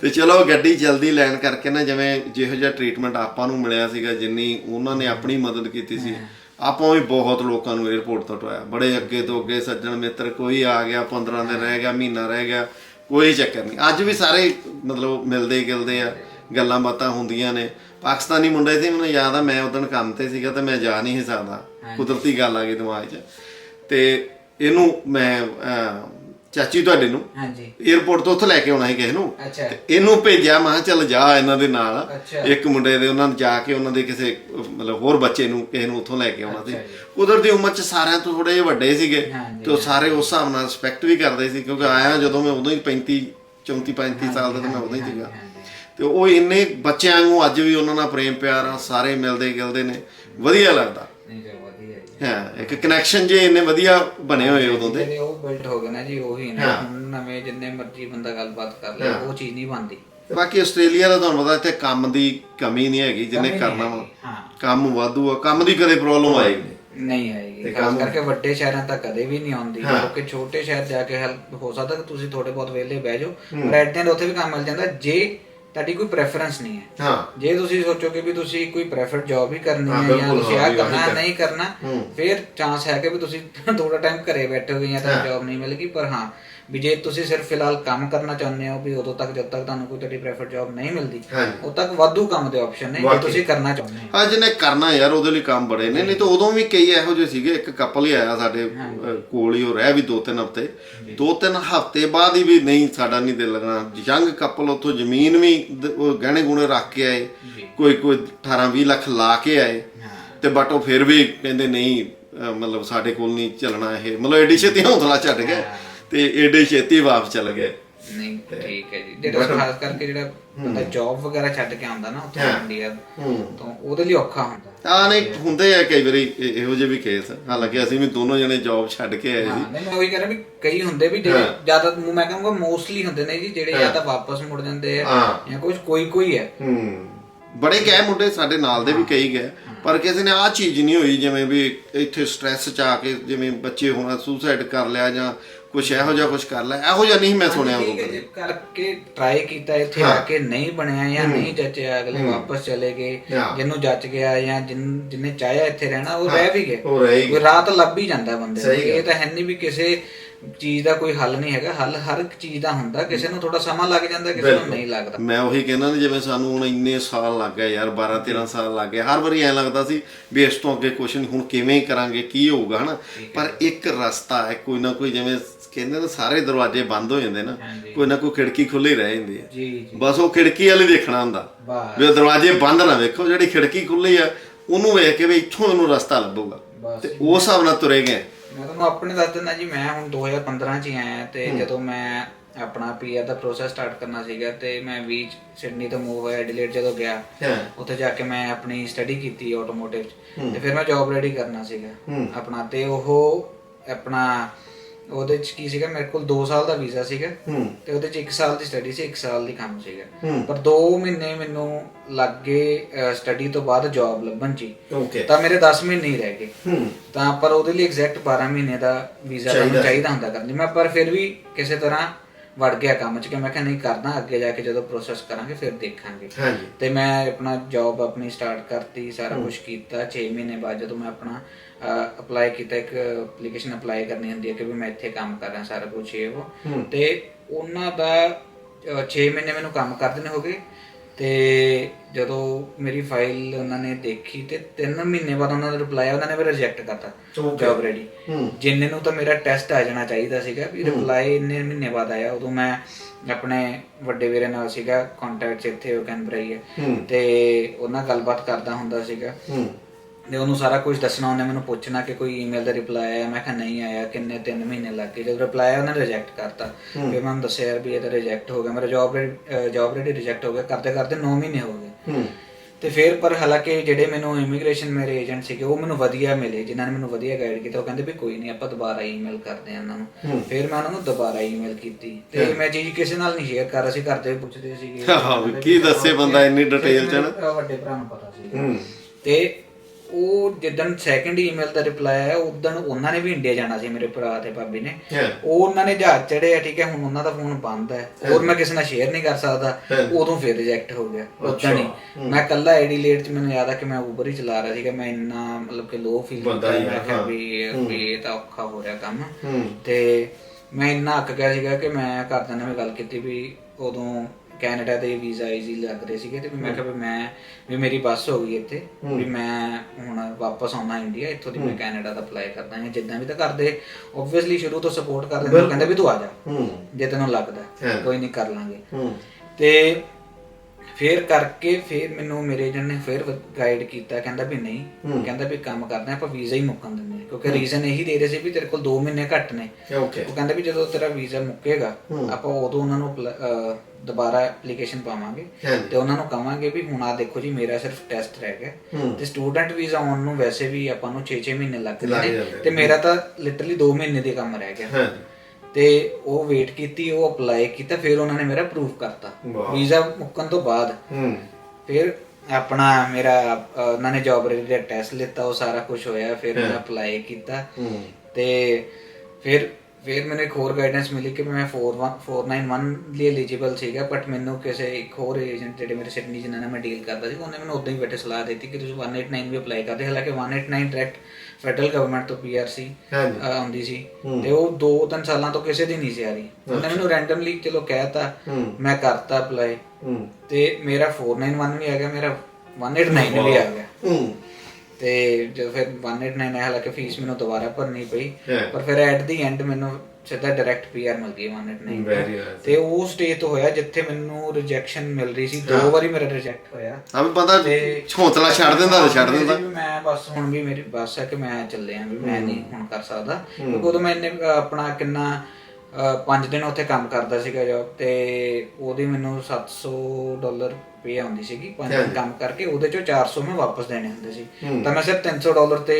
ਤੇ ਚਲੋ ਗੱਡੀ ਜਲਦੀ ਲੈਣ ਕਰਕੇ ਨਾ ਜਿਵੇਂ ਜਿਹੋ ਜਿਹਾ ਟ੍ਰੀਟਮੈਂਟ ਆਪਾਂ ਨੂੰ ਮਿਲਿਆ ਸੀਗਾ ਜਿੰਨੀ ਉਹਨਾਂ ਨੇ ਆਪਣੀ ਮਦਦ ਕੀਤੀ ਸੀ ਆਪਾਂ ਵੀ ਬਹੁਤ ਲੋਕਾਂ ਨੂੰ 에어ਪੋਰਟ ਤੋਂ ਟਵਾਇਆ ਬੜੇ ਅੱਗੇ ਤੋਂ ਅੱਗੇ ਸੱਜਣ ਮਿੱਤਰ ਕੋਈ ਆ ਗਿਆ 15 ਦਿਨ ਰਹਿ ਗਿਆ ਮਹੀਨਾ ਰਹਿ ਗਿਆ ਕੋਈ ਚੱਕਰ ਨਹੀਂ। ਅੱਜ ਵੀ ਸਾਰੇ ਮਤਲਬ ਮਿਲਦੇ ਗਿਲਦੇ ਆ ਗੱਲਾਂ ਬਾਤਾਂ ਹੁੰਦੀਆਂ ਨੇ। ਪਾਕਿਸਤਾਨੀ ਮੁੰਡੇ ਸੀ ਮੈਨੂੰ ਯਾਦ ਆ ਮੈਂ ਉਦੋਂ ਕੰਮ ਤੇ ਸੀਗਾ ਤੇ ਮੈਂ ਜਾ ਨਹੀਂ ਸਕਦਾ। ਕੁਦਰਤੀ ਗੱਲ ਆ ਗਈ ਦਿਮਾਗ 'ਚ। ਤੇ ਇਹਨੂੰ ਮੈਂ ਚਾਚੀ ਤੁਹਾਡੇ ਨੂੰ? ਹਾਂਜੀ। 에어ਪੋਰਟ ਤੋਂ ਉੱਥੇ ਲੈ ਕੇ ਆਉਣਾ ਸੀ ਕਿਸੇ ਨੂੰ। ਅੱਛਾ। ਤੇ ਇਹਨੂੰ ਭੇਜਿਆ ਮੈਂ ਕਿਹਾ ਚੱਲ ਜਾ ਇਹਨਾਂ ਦੇ ਨਾਲ। ਅੱਛਾ। ਇੱਕ ਮੁੰਡੇ ਦੇ ਉਹਨਾਂ ਨੂੰ ਜਾ ਕੇ ਉਹਨਾਂ ਦੇ ਕਿਸੇ ਅਹ, ਮਤਲਬ ਹੋਰ ਬੱਚੇ ਨੂੰ ਕਿਸੇ ਨੂੰ ਉੱਥੋਂ ਲੈ ਕੇ ਆਉਣਾ ਸੀ। ਉਧਰ ਦੀ ਉਮਰ ਚ ਸਾਰਿਆਂ ਤੋਂ ਥੋੜੇ ਜਿਹੇ ਵੱਡੇ ਸੀਗੇ। ਹਾਂਜੀ, ਤੇ ਉਹ ਸਾਰੇ ਉਸ ਹਿਸਾਬ ਨਾਲ ਰਿਸਪੈਕਟ ਵੀ ਕਰਦੇ ਸੀ ਕਿਉਂਕਿ ਆਇਆ ਜਦੋਂ ਮੈਂ ਉਦੋਂ ਹੀ 35 34 35 ਸਾਲ ਦਾ ਤਾਂ ਮੈਂ ਉਦੋਂ ਹੀ ਸੀਗਾ। ਤੇ ਉਹ ਇੰਨੇ ਬੱਚਿਆਂ ਨੂੰ ਅੱਜ ਵੀ ਉਹਨਾਂ ਨਾਲ ਪ੍ਰੇਮ ਪਿਆਰ ਆ ਸਾਰੇ ਮਿਲਦੇ ਗਿਲਦੇ ਨੇ। ਵਧੀਆ ਲੱਗਦਾ। ਨਹੀਂ ਜੀ ਹਾਂ ਇੱਕ ਕਨੈਕਸ਼ਨ ਜੇ ਇੰਨੇ ਵਧੀਆ ਬਣੇ ਹੋਏ ਉਦੋਂ ਦੇ। ਜਿਹੜੇ ਉਹ ਬਿਲਡ ਹੋ ਗਏ ਨਾ ਜੀ ਉਹੀ ਨੇ ਹੁਣ ਨਵੇਂ ਜਿੰਨੇ ਮਰਜ਼ੀ ਬੰਦਾ ਗੱਲਬਾਤ ਕਰ ਲੇ ਉਹ ਚੀਜ਼ ਨਹੀਂ ਬਣਦੀ। ਤੇ ਬਾਕੀ ਆਸਟ੍ਰੇਲੀਆ ਦਾ ਤੁਹਾਨੂੰ ਪਤਾ ਇੱਥੇ ਕੰਮ ਦੀ ਕਮੀ ਨਹੀਂ ਹੈਗੀ ਜਿਹਨੇ ਕਰਨਾ ਵਾ। ਹਾਂ। ਕੰਮ ਵਾਧੂ ਆ ਕੰਮ ਦੀ ਕਦੇ ਪ੍ਰੋਬਲਮ ਆਈ ਨਹੀਂ। ਆਏਗੀ ਤੇ ਖਾਸ ਕਰਕੇ ਵੱਡੇ ਸ਼ਹਿਰਾਂ ਤੱਕ ਕਦੇ ਵੀ ਨਹੀਂ ਆਉਂਦੀ। ਕਿਉਂਕਿ ਛੋਟੇ ਸ਼ਹਿਰ ਜਾ ਕੇ ਹੋ ਸਕਦਾ ਕਿ ਤੁਸੀਂ ਥੋੜੇ ਬਹੁਤ ਵਿਹਲੇ ਬਹਿ ਜਾਓ ਪਰ ਐਟ ਦੇ ਉੱਥੇ ਵੀ ਕੰਮ ਮਿਲ ਜਾਂਦਾ ਜੇ ਤੁਹਾਡੀ ਕੋਈ ਪ੍ਰੈਫਰੈਂਸ ਨਹੀਂ ਹੈ ਹਾਂ ਜੇ ਤੁਸੀਂ ਸੋਚੋਗੇ ਵੀ ਤੁਸੀਂ ਕੋਈ ਪ੍ਰੈਫਰਡ ਜੌਬ ਹੀ ਕਰਨੀ ਹਾਂ, ਹੈ ਜਾਂ ਬਿਲਕੁਲ, ਤੁਸੀਂ ਹਾਂ, ਆ ਵੀ ਕਰਨਾ ਕਰ- ਨਹੀਂ ਕਰਨਾ ਹੂੰ। ਫਿਰ ਚਾਂਸ ਹੈ ਕਿ ਵੀ ਤੁਸੀਂ ਥੋੜਾ ਟਾਈਮ ਘਰੇ ਬੈਠੇ ਹੋ ਜਾਂ ਹਾਂ। ਤੁਹਾਨੂੰ ਜੌਬ ਨਹੀਂ ਮਿਲੇਗੀ ਪਰ ਹਾਂ ਵੀ ਜੇ ਤੁਸੀਂ ਸਿਰਫ ਫਿਲਹਾਲ ਕੰਮ ਕਰਨਾ ਚਾਹੁੰਦੇ ਹੋ ਵੀ ਉਦੋਂ ਤੱਕ ਜਦ ਤੱਕ ਤੁਹਾਨੂੰ ਕੋਈ ਤੁਹਾਡੀ ਪ੍ਰੈਫਰਡ ਜੌਬ ਨਹੀਂ ਮਿਲਦੀ। ਉਦੋਂ ਤੱਕ ਵਾਧੂ ਕੰਮ ਦੇ ਆਪਸ਼ਨ ਨੇ ਜੇ। ਤੁਸੀਂ ਕਰਨਾ ਚਾਹੁੰਦੇ ਹੋ। ਹਾਂ ਜਿਹਨੇ ਕਰਨਾ ਯਾਰ ਉਹਦੇ ਲਈ ਕੰਮ ਬੜੇ ਨੇ। ਨਹੀਂ ਤਾਂ ਉਦੋਂ ਵੀ ਕਈ ਇਹੋ ਜਿਹੇ ਸੀਗੇ ਇੱਕ ਕਪਲ ਹੀ ਆਇਆ ਸਾਡੇ ਕੋਲ ਹੀ ਉਹ ਰਹਿ ਵੀ ਦੋ ਤਿੰਨ ਹਫ਼ਤੇ। ਦੋ ਤਿੰਨ ਹਫ਼ਤੇ ਬਾਅਦ ਹੀ ਵੀ ਨਹੀਂ ਸਾਡਾ ਨਹੀਂ ਦਿਲ ਲੱਗਣਾ। ਯੰਗ ਕਪਲ ਉੱਥੋਂ ਜ਼ਮੀਨ ਵੀ ਗਹਿਣੇ ਗੁਣੇ ਰੱਖ ਕੇ ਆਏ। ਕੋਈ ਕੋਈ 18 20 ਲੱਖ ਲਾ ਕੇ ਆਏ। ਤੇ ਬਟ ਉਹ ਫਿਰ ਵੀ ਕਹਿੰਦੇ ਨਹੀਂ ਮਤਲਬ ਸਾਡੇ ਕੋਲ ਨਹੀਂ ਚੱਲਣਾ ਇਹ। ਮਤਲਬ ਐਡੀ ਛੇਤੀ ਹੌਸਲਾ ਛੱਡ ਗਏ। ਤੇ ਐਡੀ ਛੇਤੀ ਵਾਪਸ ਚੱਲ ਗਏ। ਨਹੀਂ ਠੀਕ ਹੈ ਜੀ। ਜਿਹੜਾ ਖਾਸ ਕਰਕੇ ਜਿਹੜਾ ਬੰਦਾ ਜੌਬ ਵਗੈਰਾ ਛੱਡ ਕੇ ਆਉਂਦਾ ਨਾ ਉੱਥੇ। ਇੰਡੀਆ ਤਾਂ ਉਹਦੇ ਲਈ ਔਖਾ ਹੁੰਦਾ। ਆ ਨਹੀਂ ਹੁੰਦੇ ਆ ਕਈ ਵਾਰੀ ਇਹ- ਜਿਹੇ ਵੀ ਕੇਸ ਹਾਲਾਂਕਿ ਅਸੀਂ ਵੀ ਦੋਨੋਂ ਜਣੇ ਜੌਬ ਛੱਡ ਕੇ ਆਏ ਸੀ। ਹਾਂ ਨਹੀਂ ਮੈਂ ਉਹੀ ਕਹਿ ਰਿਹਾ ਵੀ ਕਈ ਹੁੰਦੇ ਵੀ ਜਿਹੜੇ ਜ਼ਿਆਦਾ ਮੈਂ ਕਹਾਂਗਾ ਮੋਸਟਲੀ ਹੁੰਦੇ ਨੇ ਜੀ ਜਿਹੜੇ ਜਾਂ ਤਾਂ ਵਾਪਸ ਮੁੜ ਜਾਂਦੇ ਆ। ਜਾਂ ਕੁਝ ਕੋਈ ਕੋਈ ਹੈ। ਹੂੰ। ਬੜੇ ਗਏ ਮੁੰਡੇ ਸਾਡੇ ਨਾਲ ਦੇ ਵੀ ਕਈ ਗਏ। ਪਰ ਕਿਸੇ ਨੇ ਆਹ ਚੀਜ਼ ਨਹੀਂ ਹੋਈ ਜਿਵੇਂ ਵੀ ਇੱਥੇ ਸਟ੍ਰੈਸ ਚ ਆ ਕੇ ਜਿਵੇਂ ਬੱਚੇ ਹੋਣਾ ਸੁਸਾਈਡ ਕਰ ਲਿਆ ਜਾਂ ਕੁਝ ਇਹੋ ਜਿਹਾ ਕੁਝ ਕਰ ਲਿਆ ਇਹੋ ਜਿਹਾ ਨਹੀਂ ਮੈਂ ਸੁਣਿਆ ਉਦੋਂ ਠੀਕ ਹੈ ਕਦੇ ਜੀ, ਕਰਕੇ ਟਰਾਈ ਕੀਤਾ ਇੱਥੇ ਆ ਕੇ ਨਹੀਂ ਬਣਿਆ ਜਾਂ ਨਹੀਂ ਜੱਚਿਆ ਅਗਲੇ ਵਾਪਸ ਚਲੇ ਗਏ। ਜਿਹਨੂੰ ਜੱਚ ਗਿਆ ਜਾਂ ਜਿਨ- ਚਾਹਿਆ ਇੱਥੇ ਰਹਿਣਾ ਉਹ ਰਹਿ ਵੀ ਗਏ। ਉਹ ਰਾਤ ਲੱਭ ਹੀ ਜਾਂਦਾ ਬੰਦੇ ਨੂੰ। ਇਹ ਤਾਂ ਹੈ ਨਹੀਂ ਵੀ ਕਿਸੇ ਚੀਜ਼ ਦਾ ਕੋਈ ਹੱਲ ਨਹੀਂ ਹੈਗਾ। ਹੱਲ ਹਰ ਇੱਕ ਚੀਜ਼ ਦਾ ਹੁੰਦਾ। ਕਿਸੇ ਨੂੰ ਥੋੜਾ ਸਮਾਂ ਲੱਗ ਜਾਂਦਾ ਕਿਸੇ ਨੂੰ ਨਹੀਂ ਲੱਗਦਾ। ਮੈਂ ਉਹੀ ਕਹਿੰਦਾ ਨਾ ਜਿਵੇਂ ਸਾਨੂੰ ਹੁਣ ਇੰਨੇ ਸਾਲ ਲੱਗ ਗਏ ਯਾਰ 12 13 ਸਾਲ ਲੱਗ ਗਏ। ਹਰ ਵਾਰੀ ਐ ਲੱਗਦਾ ਸੀ ਵੀ ਇਸ ਤੋਂ ਅੱਗੇ ਕੁਝ ਨਹੀਂ ਹੁਣ ਕਿਵੇਂ ਕਰਾਂਗੇ ਕੀ ਹੋਊਗਾ ਹਨਾ? ਪਰ ਇੱਕ ਰਸਤਾ ਹੈ ਕੋਈ ਨਾ ਕੋਈ ਜਿਵੇਂ ਕਹਿੰਦੇ ਨਾ ਸਾਰੇ ਦਰਵਾਜ਼ੇ ਬੰਦ ਹੋ ਜਾਂਦੇ ਨਾ। ਕੋਈ ਨਾ ਕੋਈ ਖਿੜਕੀ ਖੁੱਲੀ ਰਹਿ ਜਾਂਦੀ ਹੈ। ਜੀ ਜੀ। ਬਸ ਉਹ ਖਿੜਕੀ ਵਾਲੀ ਦੇਖਣਾ ਹੁੰਦਾ। ਵੀ ਦਰਵਾਜ਼ੇ ਬੰਦ ਨਾ ਵੇਖੋ ਜਿਹੜੀ ਖਿੜਕੀ ਖੁੱਲੀ ਆ ਉਹਨੂੰ ਵੇਖ ਕੇ ਵੀ ਇੱਥੋਂ ਇਹਨੂੰ ਰਸਤਾ ਲੱਭੂਗਾ। ਤੇ ਉਸ ਹਿਸਾਬ ਨਾਲ ਤੁਰੇ ਗਏ। ਮੈਂ ਤੁਹਾਨੂੰ ਆਪਣੇ ਦੱਸ ਦਿੰਦਾ ਜੀ ਮੈਂ ਹੁਣ 2015 ਚ ਹੀ ਆਇਆ ਤੇ ਜਦੋਂ ਮੈਂ ਆਪਣਾ ਪੀਆਰ ਦਾ ਪ੍ਰੋਸੈਸ ਸਟਾਰਟ ਕਰਨਾ ਸੀਗਾ ਤੇ ਮੈਂ ਵੀ ਸਿਡਨੀ ਤੋਂ ਮੂਵ ਹੋਇਆ ਐਡੀਲੇਡ ਜਦੋਂ ਗਿਆ ਉੱਥੇ ਜਾ ਕੇ ਮੈਂ ਆਪਣੀ ਸਟੱਡੀ ਕੀਤੀ ਆਟੋਮੋਟਿਵ ਤੇ ਫਿਰ ਮੈਂ ਜੌਬ ਰੈਡੀ ਕਰਨਾ ਸੀਗਾ। ਆਪਣਾ ਤੇ ਉਹ ਆਪਣਾ ਉਹਦੇ ਚ ਕੀ ਸੀਗਾ ਮੇਰੇ ਕੋਲ 2 ਸਾਲ ਦਾ ਵੀਜ਼ਾ ਸੀਗਾ ਹੂੰ। ਤੇ ਉਹਦੇ ਚ 1 ਸਾਲ ਦੀ ਸਟੱਡੀ ਸੀ 1 ਸਾਲ ਦੀ ਕੰਮ ਸੀਗਾ। ਪਰ 2 ਮਹੀਨੇ ਮੈਨੂੰ ਲੱਗੇ ਸਟੱਡੀ ਤੋਂ ਬਾਅਦ ਜੌਬ ਲੱਭਣ। ਓਕੇ ਤਾਂ ਮੇਰੇ 10 ਮਹੀਨੇ ਹੀ ਰਹਿ ਗਏ। ਹੂੰ। ਤਾਂ ਪਰ ਉਹਦੇ ਲਈ ਐਗਜ਼ੈਕਟ 12 ਮਹੀਨੇ ਦਾ ਵੀਜ਼ਾ ਚਾਹੀਦਾ ਹੁੰਦਾ ਕਰਨ ਲਈ ਮੈਂ ਪਰ ਫਿਰ ਵੀ ਕਿਸੇ ਤਰ੍ਹਾਂ ਵੜ ਗਿਆ ਕੰਮ 'ਚ ਕਿ ਮੈਂ ਕਿਹਾ ਨਹੀਂ ਕਰਨਾ ਅੱਗੇ ਜਾ ਕੇ ਜਦੋਂ ਪ੍ਰੋਸੈਸ ਕਰਾਂਗੇ ਫਿਰ ਦੇਖਾਂਗੇ। ਹਾਂਜੀ। ਤੇ ਮੈਂ ਆਪਣਾ ਜੌਬ ਆਪਣੀ ਸਟਾਰਟ ਕਰਤੀ ਸਾਰਾ ਕੁਝ ਕੀਤਾ। 6 ਮਹੀਨੇ ਬਾਅਦ ਜਦੋਂ ਮੈਂ ਆਪਣਾ ਅਪਲਾਈ ਕੀਤਾ ਇੱਕ ਐਪਲੀਕੇਸ਼ਨ ਅਪਲਾਈ ਕਰਨੀ ਹੁੰਦੀ ਹੈ ਕਿ ਵੀ ਮੈਂ ਇੱਥੇ ਕੰਮ ਕਰ ਰਿਹਾ ਸਾਰਾ ਕੁਝ ਇਹ ਉਹ। ਤੇ ਉਹਨਾਂ ਦਾ 6 ਮਹੀਨੇ ਮੈਨੂੰ ਕੰਮ ਕਰਦੇ ਨੇ ਹੋ ਗਏ। ਤੇ ਜਦੋਂ ਮੇਰੀ ਫਾਈਲ ਉਹਨਾਂ ਨੇ ਦੇਖੀ ਤੇ 3 ਮਹੀਨੇ ਬਾਅਦ ਉਹਨਾਂ ਦਾ ਰਿਪਲਾਈ ਉਹਨਾਂ ਨੇ ਵੀ ਰਿਜੈਕਟ ਕਰਤਾ. ਜੌਬ ਰੈਡੀ ਜਿੰਨੇ ਨੂੰ ਤਾਂ ਮੇਰਾ ਟੈਸਟ ਆ ਜਾਣਾ ਚਾਹੀਦਾ ਸੀਗਾ ਵੀ ਰਿਪਲਾਈ ਇੰਨੇ ਮਹੀਨੇ ਬਾਅਦ ਆਇਆ ਉਦੋਂ ਮੈਂ ਆਪਣੇ ਵੱਡੇ ਵੀਰੇ ਨਾਲ ਸੀਗਾ ਕੰਟੈਕਟ ਇੱਥੇ ਉਹ ਕੈਨਬਰਾ ਹੀ। ਹੈ। ਤੇ ਉਹਨਾਂ ਨਾਲ ਗੱਲਬਾਤ ਕਰਦਾ ਹੁੰਦਾ ਸੀਗਾ। ਤੇ ਉਹਨੂੰ ਸਾਰਾ ਕੁਝ ਦੱਸਣਾ ਉਹਨੇ ਮੈਨੂੰ ਪੁੱਛਣਾ ਕਿ ਕੋਈ ਈਮੇਲ ਦਾ ਰਿਪਲਾਈ ਆਇਆ। ਮੈਂ ਕਿਹਾ ਨਹੀਂ ਆਇਆ ਕਿੰਨੇ 3 ਮਹੀਨੇ ਲੱਗ ਗਏ? ਜਦੋਂ ਰਿਪਲਾਈ ਆਇਆ ਉਹਨੇ ਰਿਜੈਕਟ ਕਰਤਾ। ਫਿਰ ਮੈਂ ਦੱਸਿਆ ਯਾਰ ਵੀ ਇਹ ਤਾਂ ਰਿਜੈਕਟ ਹੋ ਗਿਆ। ਮੇਰਾ ਜੌਬ ਜੌਬ ਰੈਡੀ ਰਿਜੈਕਟ ਹੋ ਗਿਆ। ਕਰਦੇ ਕਰਦੇ 9 ਮਹੀਨੇ ਹੋ ਗਏ। ਤੇ ਫਿਰ ਪਰ ਹਾਲਾਂਕਿ ਜਿਹੜੇ ਮੈਨੂੰ ਇਮੀਗ੍ਰੇਸ਼ਨ ਮੇਰੇ ਏਜੰਟ ਸੀਗੇ ਉਹ ਮੈਨੂੰ ਵਧੀਆ ਮਿਲੇ। ਜਿਨ੍ਹਾਂ ਨੇ ਮੈਨੂੰ ਵਧੀਆ ਗਾਈਡ ਕੀਤਾ ਉਹ ਕਹਿੰਦੇ ਵੀ ਕੋਈ ਨਹੀਂ ਆਪਾਂ ਦੁਬਾਰਾ ਈਮੇਲ ਕਰਦੇ ਆ ਉਹਨਾਂ ਨੂੰ। ਫਿਰ ਮੈਂ ਉਹਨਾਂ ਨੂੰ ਦੁਬਾਰਾ ਈਮੇਲ ਕੀਤੀ। ਤੇ ਮੈਂ ਚੀਜ਼ ਕਿਸੇ ਨਾਲ ਨਹੀਂ ਸ਼ੇਅਰ ਕਰ ਰਿਹਾ ਸੀ ਘਰ ਦੇ ਵੀ ਪੁੱਛਦੇ ਸੀਗੇ। ਹਾਂ, ਕੀ ਦੱਸੇ ਬੰਦਾ ਇੰਨੀ detail ਚ ਨਾ? ਵੱਡੇ ਭਰਾ ਨੂੰ ਪਤਾ ਸੀ ਤੇ ਉਹ ਜਿੱਦਣ ਸੈਕੰਡ ਈਮੇਲ ਦਾ ਰਿਪਲਾਈ ਆਇਆ ਉਦੋਂ ਉਹਨਾਂ ਨੇ ਵੀ ਇੰਡੀਆ ਜਾਣਾ ਸੀ ਮੇਰੇ ਭਰਾ ਤੇ ਭਾਬੀ ਨੇ। ਉਹ ਉਹਨਾਂ ਨੇ ਜਹਾਜ਼ ਚੜੇ ਆ ਠੀਕ ਹੈ ਹੁਣ ਉਹਨਾਂ ਦਾ ਫੋਨ ਬੰਦ ਹੈ। ਹੋਰ ਮੈਂ ਕਿਸੇ ਨਾਲ ਸ਼ੇਅਰ ਨਹੀਂ ਕਰ ਸਕਦਾ। ਉਦੋਂ ਫਿਰ ਰਿਜੈਕਟ ਹੋ ਗਿਆ ਉਦਾਂ ਨਹੀਂ। ਮੈਂ ਕੱਲਾ ਆਈਡੀ ਲੇਟ ਚ ਮੈਨੂੰ ਯਾਦ ਆ ਕਿ ਮੈਂ ਉਬਰ ਹੀ ਚਲਾ ਰਿਹਾ ਸੀਗਾ ਮੈਂ ਇੰਨਾ ਮਤਲਬ ਕਿ ਲੋ ਫੀਲ ਹੀ ਮੈਂ ਕਿਹਾ। ਵੀ ਵੀ ਇਹ ਤਾਂ ਔਖਾ ਹੋ ਰਿਹਾ ਕੰਮ। ਤੇ ਮੈਂ ਇੰਨਾ ਅੱਕ ਗਿਆ ਸੀਗਾ ਕਿ ਮੈਂ ਘਰਦਿਆਂ ਨਾਲ ਗੱਲ ਕੀਤੀ ਵੀ ਉਦੋਂ ਕੈਨੇਡਾ ਦੇ ਵੀਜ਼ਾ ਈਜ਼ੀ ਲੱਗ ਰਹੇ ਸੀਗੇ ਤੇ ਵੀ ਮੈਂ ਕਿਹਾ ਵੀ ਮੈਂ ਵੀ ਮੇਰੀ ਬੱਸ ਹੋ ਗਈ ਇੱਥੇ ਵੀ ਮੈਂ ਹੁਣ ਵਾਪਸ ਆਉਣਾ ਇੰਡੀਆ ਇੱਥੋਂ ਦੀ ਮੈਂ ਕੈਨੇਡਾ ਦਾ ਅਪਲਾਈ ਕਰਦਾ ਹਾਂ ਜਿੱਦਾਂ ਵੀ ਤਾਂ ਕਰਦੇ ਓਬਵੀਅਸਲੀ ਸ਼ੁਰੂ ਤੋਂ ਸਪੋਰਟ ਕਰਦੇ ਨੇ ਕਹਿੰਦੇ ਵੀ ਤੂੰ ਆ ਜਾ ਜੇ ਤੈਨੂੰ ਲੱਗਦਾ। ਕੋਈ ਨਹੀਂ ਕਰ ਲਾਂਗੇ। ਤੇ ਫੇਰ ਕਰਕੇ ਫੇਰ ਮੈਨੂੰ ਮੇਰੇ ਏਜੰਟ ਨੇ ਫੇਰ ਗਾਈਡ ਕੀਤਾ ਕਹਿੰਦਾ ਵੀ ਨਹੀਂ ਕਹਿੰਦਾ ਵੀ ਕੰਮ ਕਰਦੇ ਆਪਾਂ ਵੀਜ਼ਾ ਹੀ ਮੁੱਕਣ ਦਿੰਦੇ ਕਿਉਂਕਿ ਰੀਜ਼ਨ ਇਹੀ ਦੇ ਰਹੇ ਸੀ ਵੀ ਤੇਰੇ ਕੋਲ 2 ਮਹੀਨੇ ਘੱਟ ਨੇ। ਓਕੇ ਉਹ ਕਹਿੰਦੇ ਵੀ ਜਦੋਂ ਤੇਰਾ ਵੀਜ਼ਾ ਮੁੱਕੇਗਾ ਆਪਾਂ ਉਦੋਂ ਉਹਨਾਂ ਨੂੰ ਦੁਬਾਰਾ ਐਪਲੀਕੇਸ਼ਨ ਪਾਵਾਂਗੇ। ਤੇ ਉਹਨਾਂ ਨੂੰ ਕਵਾਂਗੇ ਵੀ ਹੁਣ ਆ ਦੇਖੋ ਜੀ ਮੇਰਾ ਸਿਰਫ ਟੈਸਟ ਰਹਿ ਗਿਆ। ਤੇ ਸਟੂਡੈਂਟ ਵੀਜ਼ਾ ਆਉਣ ਨੂੰ ਵੈਸੇ ਵੀ ਆਪਾਂ ਨੂੰ 6-6 ਮਹੀਨੇ ਲੱਗਦੇ ਲੱਗ ਨੇ ਤੇ ਮੇਰਾ ਤਾਂ ਲਿਟਰਲੀ 2 ਮਹੀਨੇ ਦੇ ਕੰਮ ਰਹਿ ਗਿਆ। ਤੇ ਉਹ ਵੇਟ ਕੀਤੀ ਉਹ ਅਪਲਾਈ ਕੀਤਾ ਫਿਰ ਉਹਨਾਂ ਨੇ ਮੇਰਾ ਅਪਰੂਵ ਕਰਤਾ। ਵੀਜ਼ਾ ਮੁੱਕਣ ਤੋਂ ਬਾਅਦ। ਹੂੰ। ਫਿਰ ਆਪਣਾ ਮੇਰਾ ਉਹਨਾਂ ਨੇ ਜੌਬ ਰਿਲੇਟਡ ਟੈਸਟ ਲਿੱਤਾ ਉਹ ਸਾਰਾ ਕੁਝ ਹੋਇਆ ਫਿਰ ਮੈਂ ਅਪਲਾਈ ਕੀਤਾ। ਤੇ ਫਿਰ ਫਿਰ ਮੈਨੂੰ ਇੱਕ ਹੋਰ ਗਾਈਡੈਂਸ ਮਿਲੀ ਕਿ ਮੈਂ 41 491 ਲਈ ਐਲੀਜੀਬਲ ਸੀਗਾ ਬਟ ਮੈਨੂੰ ਕਿਸੇ ਇੱਕ ਹੋਰ ਏਜੰਟ ਜਿਹੜੇ ਮੇਰੇ ਸਿਡਨੀ ਜਿਨ੍ਹਾਂ ਨਾਲ ਮੈਂ ਡੀਲ ਕਰਦਾ ਸੀ ਉਹਨੇ ਮੈਨੂੰ ਉਦਾਂ ਹੀ ਬੈਠੇ ਸਲਾਹ ਦਿੱਤੀ ਕਿ ਤੁਸੀਂ 189 ਵੀ ਅਪਲਾਈ ਕਰਦੇ ਹਾਲਾਂਕਿ 189 ਡਾਇਰੈਕਟ ਫੈਡਰਲ ਗਵਰਨਮੈਂਟ ਤੋਂ ਪੀਆਰਸੀ ਹਾਂਜੀ। ਆਉਂਦੀ ਸੀ। ਤੇ ਉਹ 2-3 ਸਾਲਾਂ ਤੋਂ ਕਿਸੇ ਦੀ ਨਹੀਂ ਸੀ ਆ ਰਹੀ। ਉਹਨੇ ਮੈਨੂੰ ਰੈਂਡਮਲੀ ਚਲੋ ਕਹਿਤਾ ਮੈਂ ਕਰਤਾ ਅਪਲਾਈ ਹੂੰ। ਤੇ ਮੇਰਾ 491 ਵੀ ਆ ਗਿਆ ਮੇਰਾ 189 ਵੀ ਆ ਗਿਆ। ਹੂੰ। ਤੇ ਜਦ ਫਿਰ 189 ਆਇਆ ਹਾਲਾਂਕਿ ਫੀਸ ਮੈਨੂੰ ਦੁਬਾਰਾ ਭਰਨੀ ਪਈ. ਪਰ ਫਿਰ ਐਟ ਦੀ ਐਂਡ ਮੈਨੂੰ ਸਿੱਧਾ ਡਾਇਰੈਕਟ ਪੀਆਰ ਮਿਲ ਗਈ 189 Very nice. ਤੇ ਉਹ ਸਟੇਜ ਤੋਂ ਹੋਇਆ ਜਿੱਥੇ ਮੈਨੂੰ ਰਿਜੈਕਸ਼ਨ ਮਿਲ ਰਹੀ ਸੀ। ਦੋ ਵਾਰੀ ਮੇਰਾ ਰਿਜੈਕਟ ਹੋਇਆ। ਆ ਵੀ ਬੰਦਾ ਤੇ- ਹੌਂਸਲਾ ਛੱਡ ਦਿੰਦਾ ਤੇ ਛੱਡ ਦਿੰਦਾ। ਮੈਂ ਬਸ ਹੁਣ ਵੀ ਮੇਰੀ ਬਸ ਹੈ ਕਿ ਮੈਂ ਚੱਲਿਆ ਵੀ ਮੈਂ ਨਹੀਂ ਹੁਣ ਕਰ ਸਕਦਾ। ਕਿਉਂਕਿ ਉਦੋਂ ਮੈਂ ਆਪਣਾ ਕਿੰਨਾ 5 ਦਿਨ ਉੱਥੇ ਕੰਮ ਕਰਦਾ ਸੀਗਾ ਜੋਬ ਤੇ ਉਹਦੀ ਮੈਨੂੰ 700 ਡਾਲਰ ਪੇ ਆਉਂਦੀ ਸੀਗੀ 5 ਦਿਨ ਕੰਮ ਕਰਕੇ ਉਹਦੇ ਚੋਂ 400 ਮੈਂ ਵਾਪਸ ਦੇਣੇ ਹੁੰਦੇ ਸੀ। ਤਾਂ ਮੈਂ ਸਿਰਫ 300 ਡਾਲਰ ਤੇ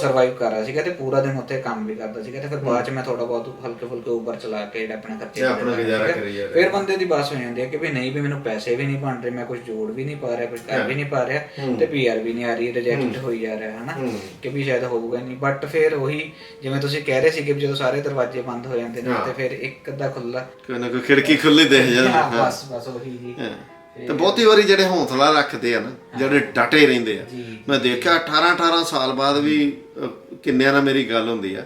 ਸਰਵਾਈਵ ਕਰ ਰਿਹਾ ਸੀਗਾ ਤੇ ਪੂਰਾ ਦਿਨ ਉੱਥੇ ਕੰਮ ਵੀ ਕਰਦਾ ਸੀਗਾ ਤੇ ਫਿਰ ਬਾਅਦ ਚ ਮੈਂ ਥੋੜਾ ਬਹੁਤ ਹਲਕੇ ਫੁਲਕੇ ਉਬਰ ਚਲਾ ਕੇ ਜਿਹੜਾ ਆਪਣੇ ਖਰਚੇ ਆਪਣਾ ਗੁਜ਼ਾਰਾ। ਕਰੀ ਜਾ। ਫਿਰ ਬੰਦੇ ਦੀ ਬਾਸ ਹੋ ਜਾਂਦੀ ਹੈ ਕਿ ਵੀ ਨਹੀਂ ਵੀ ਮੈਨੂੰ ਪੈਸੇ ਵੀ ਨਹੀਂ ਬਣ ਰਹੇ ਮੈਂ ਕੁਝ ਜੋੜ ਵੀ ਨਹੀਂ ਪਾ ਰਿਹਾ ਕੁਝ ਕਰ ਵੀ ਨਹੀਂ ਪਾ ਰਿਹਾ ਤੇ ਪੀਆਰ ਵੀ ਨਹੀਂ ਆ ਰਹੀ ਰਿਜੈਕਟ ਹੋਈ ਜਾ ਰਿਹਾ ਹਨਾ? ਕਿ ਵੀ ਸ਼ਾਇਦ ਹੋਊਗਾ ਨਹੀਂ। ਬਟ ਫਿਰ ਉਹੀ ਜਿਵੇਂ ਤੁਸੀਂ ਕਹਿ ਰਹੇ ਸੀ ਕਿ ਜਦੋਂ ਸਾਰੇ ਦਰਵਾਜ਼ੇ ਬੰਦ ਹੋ ਜਾਂਦੇ ਨੇ ਤੇ ਫਿਰ ਇੱਕ ਅੱਧਾ ਖੁੱਲਾ ਕੋਈ ਨਾ ਕੋਈ ਖਿੜਕੀ ਖੁੱਲੀ ਦੇਖ ਜਾਂਦਾ ਹਾਂ, ਬਸ ਬਸ ਉਹੀ ਜੀ। ਤੇ ਬਹੁਤੀ ਵਾਰੀ ਜਿਹੜੇ ਹੌਂਸਲਾ ਰੱਖਦੇ ਆ ਨਾ ਜਿਹੜੇ ਡਟੇ ਰਹਿੰਦੇ ਆ। ਮੈਂ ਦੇਖਿਆ 18 18 ਸਾਲ ਬਾਅਦ ਵੀ ਕਿੰਨਿਆਂ ਨਾਲ ਮੇਰੀ ਗੱਲ ਹੁੰਦੀ ਆ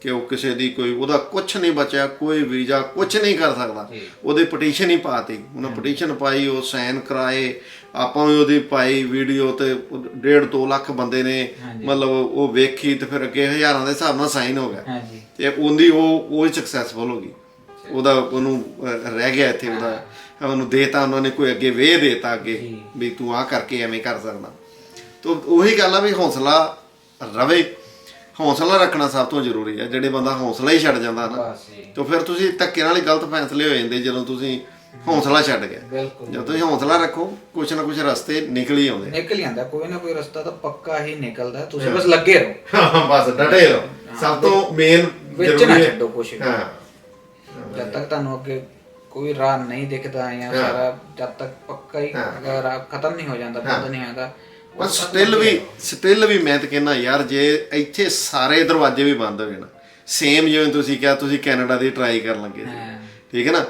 ਕਿ ਉਹ ਕਿਸੇ ਦੀ ਕੋਈ ਉਹਦਾ ਕੁਝ ਨਹੀਂ ਬਚਿਆ ਕੋਈ ਵੀਜ਼ਾ ਕੁਝ ਨਹੀਂ ਕਰ ਸਕਦਾ। ਉਹਦੇ ਪਟੀਸ਼ਨ ਹੀ ਪਾਤੀ। ਉਹਨਾਂ ਪਟੀਸ਼ਨ ਪਾਈ ਉਹ ਸਾਈਨ ਕਰਾਏ। ਆਪਾਂ ਵੀ ਉਹਦੀ ਪਾਈ ਵੀਡੀਓ ਤੇ 1.5 2 ਲੱਖ ਬੰਦੇ ਨੇ ਮਤਲਬ ਉਹ ਵੇਖੀ ਤੇ ਫਿਰ ਅੱਗੇ ਹਜ਼ਾਰਾਂ ਦੇ ਹਿਸਾਬ ਨਾਲ ਸਾਈਨ ਹੋ ਗਿਆ। ਤੇ ਉਹਦੀ ਉਹ ਉਹ ਸਕਸੈਸਫੁਲ ਹੋ ਗਈ। ਉਹਦਾ ਉਹਨੂੰ ਰਹਿ ਗਿਆ ਇੱਥੇ ਉਹਦਾ। ਉਹਨੂੰ ਦੇਤਾ ਉਹਨਾਂ ਨੇ ਕੋਈ ਅੱਗੇ ਵੇ ਦੇਤਾ ਅੱਗੇ ਵੀ ਤੂੰ ਆਹ ਕਰਕੇ ਐਵੇਂ ਕਰ ਸਕਦਾ। ਤੋ ਉਹੀ ਗੱਲ ਆ ਵੀ ਹੌਸਲਾ ਰਵੇ। ਹੌਸਲਾ ਰੱਖਣਾ ਸਭ ਤੋਂ ਜ਼ਰੂਰੀ ਹੈ ਜਿਹੜੇ ਬੰਦਾ ਹੌਸਲਾ ਹੀ ਛੱਡ ਜਾਂਦਾ ਨਾ ਤਾਂ ਫਿਰ ਤੁਸੀਂ ਧੱਕੇ ਨਾਲ ਹੀ ਗਲਤ ਫੈਸਲੇ ਹੋ ਜਾਂਦੇ ਜਦੋਂ ਤੁਸੀਂ ਹੌਸਲਾ ਛੱਡ ਗਏ। ਬਿਲਕੁਲ। ਜਦੋਂ ਤੁਸੀਂ ਹੌਸਲਾ ਰੱਖੋ ਕੁਛ ਨਾ ਕੁਛ ਰਸਤੇ ਨਿਕਲ ਹੀ ਆਉਂਦੇ ਨਿਕਲ ਜਾਂਦਾ ਕੋਈ ਨਾ ਕੋਈ ਰਸਤਾ ਤਾਂ ਪੱਕਾ ਹੀ ਨਿਕਲਦਾ ਤੁਸੀਂ ਬਸ ਲੱਗੇ ਰਹੋ। ਬਸ ਡਟੇ ਰਹੋ। ਸਭ ਤੋਂ ਮੇਨ ਛੱਡੋ ਕੁਛ ਵੀ। ਹਾਂ। ਜਦ ਤੱਕ ਤੁਹਾਨੂੰ ਅੱਗੇ ਕੋਈ ਰਾਹ ਨਹੀਂ ਦਿਖਦਾ ਜਾਂ ਸਾਰਾ ਜਦ ਤੱਕ ਪੱਕਾ ਹੀ ਅਗਰ ਰਾਹ ਖਤਮ ਨਹੀਂ ਹੋ ਜਾਂਦਾ ਬੰਦ ਨਹੀਂ ਆਉਂਦਾ ਪਰ ਸਟਿਲ ਵੀ ਸਟਿਲ ਵੀ ਮੈਂ ਤਾਂ ਕਹਿੰਦਾ ਯਾਰ ਜੇ ਇੱਥੇ ਸਾਰੇ ਦਰਵਾਜ਼ੇ ਵੀ ਬੰਦ ਹੋਏ ਨਾ ਸੇਮ ਜਿਵੇਂ ਤੁਸੀਂ ਕਿਹਾ ਤੁਸੀਂ ਕੈਨੇਡਾ ਦੀ ਟਰਾਈ ਕਰਨ ਲੱਗੇ ਸੀ। ਠੀਕ ਹੈ ਨਾ?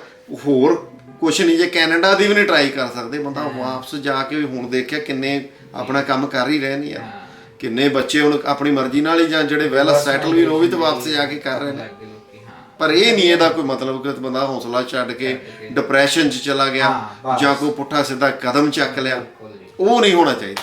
ਹੋਰ ਕੁਛ ਨਹੀਂ ਜੇ ਕੈਨੇਡਾ ਦੀ ਵੀ ਨਹੀਂ ਟਰਾਈ ਕਰ ਸਕਦੇ ਬੰਦਾ ਵਾਪਸ ਜਾ ਕੇ ਵੀ ਹੁਣ ਦੇਖਿਆ ਕਿੰਨੇ ਆਪਣਾ ਕੰਮ ਕਰ ਹੀ ਰਹੇ ਨੇ ਯਾਰ। ਕਿੰਨੇ ਬੱਚੇ ਹੁਣ ਆਪਣੀ ਮਰਜ਼ੀ ਨਾਲ ਹੀ ਜਾਂ ਜਿਹੜੇ ਵੈਲ ਸੈਟਲ ਵੀ ਉਹ ਵੀ ਤਾਂ ਵਾਪਸ ਜਾ ਕੇ ਕਰ ਰਹੇ ਨੇ। ਹਾਂ ਪਰ ਇਹ ਨਹੀਂ ਇਹਦਾ ਕੋਈ ਮਤਲਬ ਕਿ ਬੰਦਾ ਹੌਸਲਾ ਛੱਡ ਕੇ ਡਿਪਰੈਸ਼ਨ 'ਚ ਚਲਾ ਗਿਆ ਜਾਂ ਕੋਈ ਪੁੱਠਾ ਸਿੱਧਾ ਕਦਮ ਚੱਕ ਲਿਆ। ਉਹ ਨਹੀਂ ਹੋਣਾ ਚਾਹੀਦਾ।